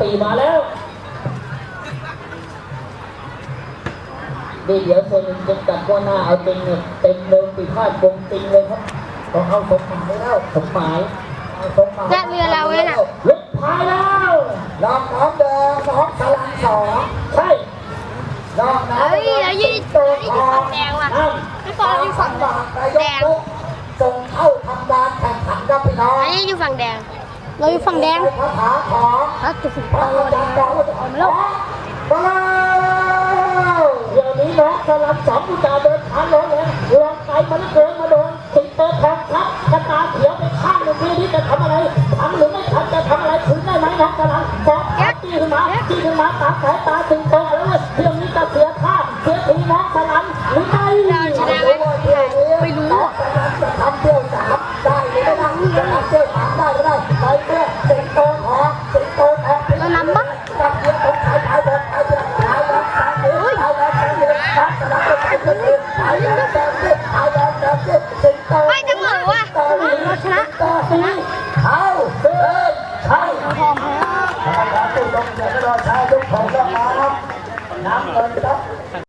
ปีมาแล้วนี่เดี๋ยวส่วนหนึ่งจะจัดว่าหน้าเอาจริงเนี่ยเต็มเดิมปีพาดวงจริงเลยครับต้องเอาสมหมายแล้วสมหมายเอาสมหมายและเรือเราเนี่ยน่ะ ลุกพายแล้วลองน้ำแดงน้องสลังสองใช่ลองน้ำเฮ้ยเรายืนเรายืนอยู่ฝั่งแดงว่ะนั่นพี่ปอเราอยู่ฝั่งแดงแดงส่งเข้าทำการแข่งขันครับพี่น้องอันนี้อยู่ฝั่งแดง เราอยู่ฝั่งแดงคาถาของแล้วจะฝึกพระอาจารย์ดาจะออมาแล้วมาแล้วเดี๋ยวนี้น้องสลับสองอุตสาเดินทางร้อนแรงลองไปมันเกินมาโดนติดเตอร์ทองครับกระตาเขียวไปข้างหนึ่งทีนี้จะทำอะไรทำหรือไม่ทำจะทำอะไรถึงได้ไหมน้องสลับบอกตีขึ้นมาตีขึ้นมาตาสายตาตึงโตแล้วเยเรื่องนี้จะเสียท่าเสียทีน้องสลับหรือไม่เราชนะไหมไม่รู้จะทำเที่ยวสามได้หรือไม่ได้จะทำเที่ยวสามได้ รือสิงโตไม่เสมอว่ะเราชนะชนะเอาเดินใช่พร้องแพ้ทางการตู้ลงเสียงก็รอใช้ลูกของน้ำน้ำเงินครับ